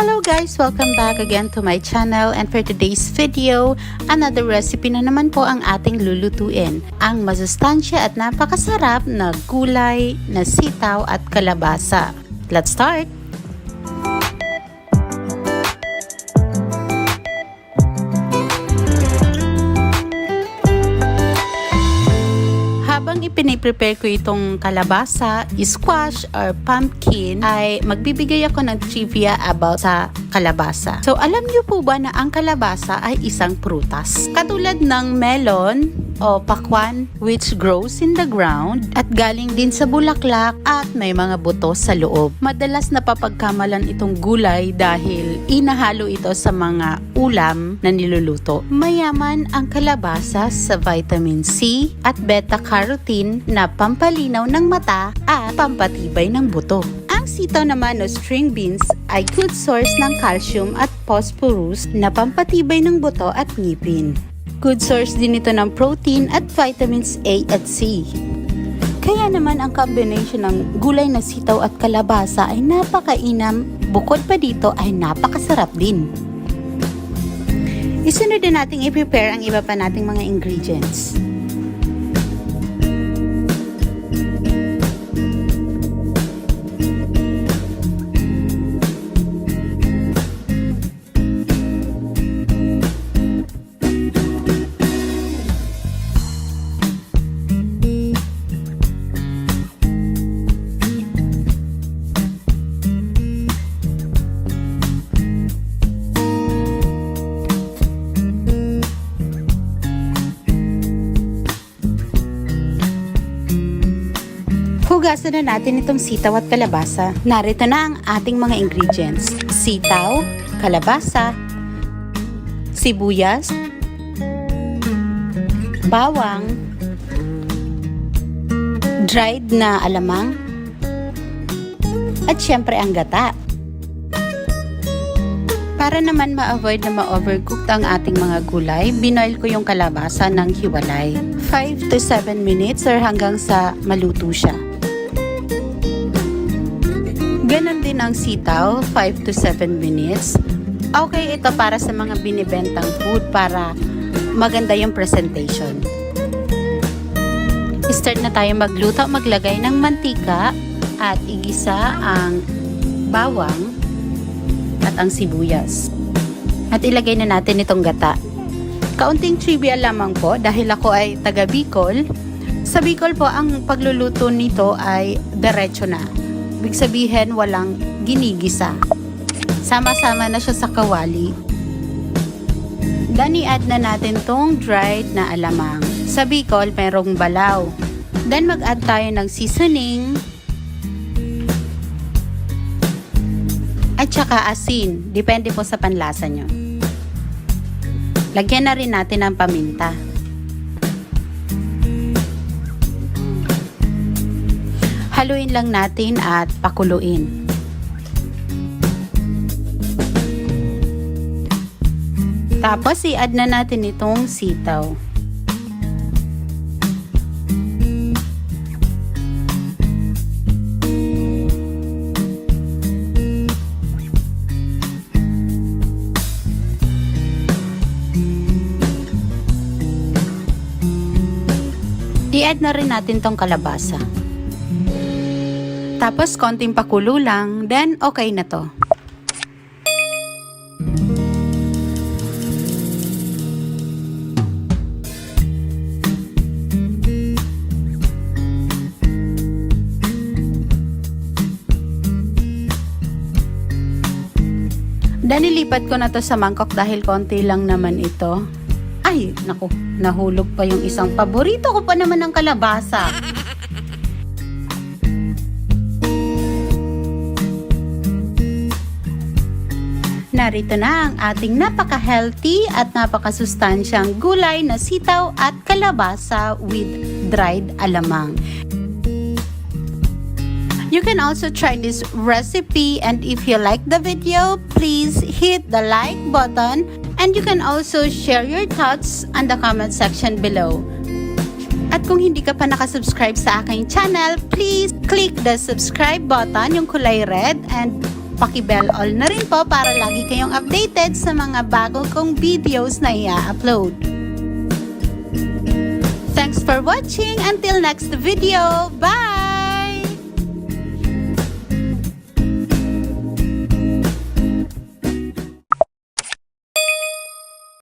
Hello guys! Welcome back again to my channel and for today's video, another recipe na naman po ang ating lulutuin. Ang masustansya at napakasarap na gulay na sitaw at kalabasa. Let's start! Habang ipiniprepare ko itong kalabasa, squash, or pumpkin, ay magbibigay ako ng trivia about sa kalabasa. So, alam niyo po ba na ang kalabasa ay isang prutas? Katulad ng melon o pakwan which grows in the ground at galing din sa bulaklak at may mga buto sa loob. Madalas napapagkamalan itong gulay dahil inahalo ito sa mga ulam na niluluto. Mayaman ang kalabasa sa vitamin C at beta-carotene na pampalinaw ng mata at pampatibay ng buto. Ang sitaw naman o string beans ay good source ng calcium at phosphorus na pampatibay ng buto at ngipin. Good source din ito ng protein at vitamins A at C. Kaya naman ang combination ng gulay na sitaw at kalabasa ay napakainam, bukod pa dito ay napakasarap din. Isunod na nating i-prepare ang iba pa nating mga ingredients. Hugasan na natin itong sitaw at kalabasa. Narito na ang ating mga ingredients. Sitaw, kalabasa, sibuyas, bawang, dried na alamang, at syempre ang gata. Para naman ma-avoid na ma-overcooked ang ating mga gulay, binoil ko yung kalabasa ng hiwalay. 5 to 7 minutes or hanggang sa maluto siya. Ang sitaw, 5 to 7 minutes. Okay ito para sa mga binibentang food para maganda yung presentation. Start na tayo magluto, maglagay ng mantika at igisa ang bawang at ang sibuyas. At ilagay na natin itong gata. Kaunting trivia lamang po dahil ako ay taga Bicol. Sa Bicol po, ang pagluluto nito ay diretso na. Ibig sabihin, walang ginigisa. Sama-sama na siya sa kawali. Then, i-add na natin tong dried na alamang. Sa Bicol, merong balaw. Then, mag-add tayo ng seasoning. At saka asin. Depende po sa panlasa nyo. Lagyan na rin natin ng paminta. Haluin lang natin at pakuluin. Tapos i-add na natin itong sitaw. I-add na rin natin tong kalabasa. Tapos konting pakulo lang, then okay na to. Then nilipat ko na to sa mangkok dahil konti lang naman ito. Ay, naku, nahulog pa yung isang paborito ko pa naman ng kalabasa. Narito na ang ating napaka-healthy at napakasustansyang gulay na sitaw at kalabasa with dried alamang. You can also try this recipe and if you like the video, please hit the like button and you can also share your thoughts on the comment section below. At kung hindi ka pa nakasubscribe sa aking channel, please click the subscribe button, yung kulay red, and Paki-bell all na rin po para lagi kayong updated sa mga bago kong videos na i-upload. Thanks for watching. Until next video. Bye!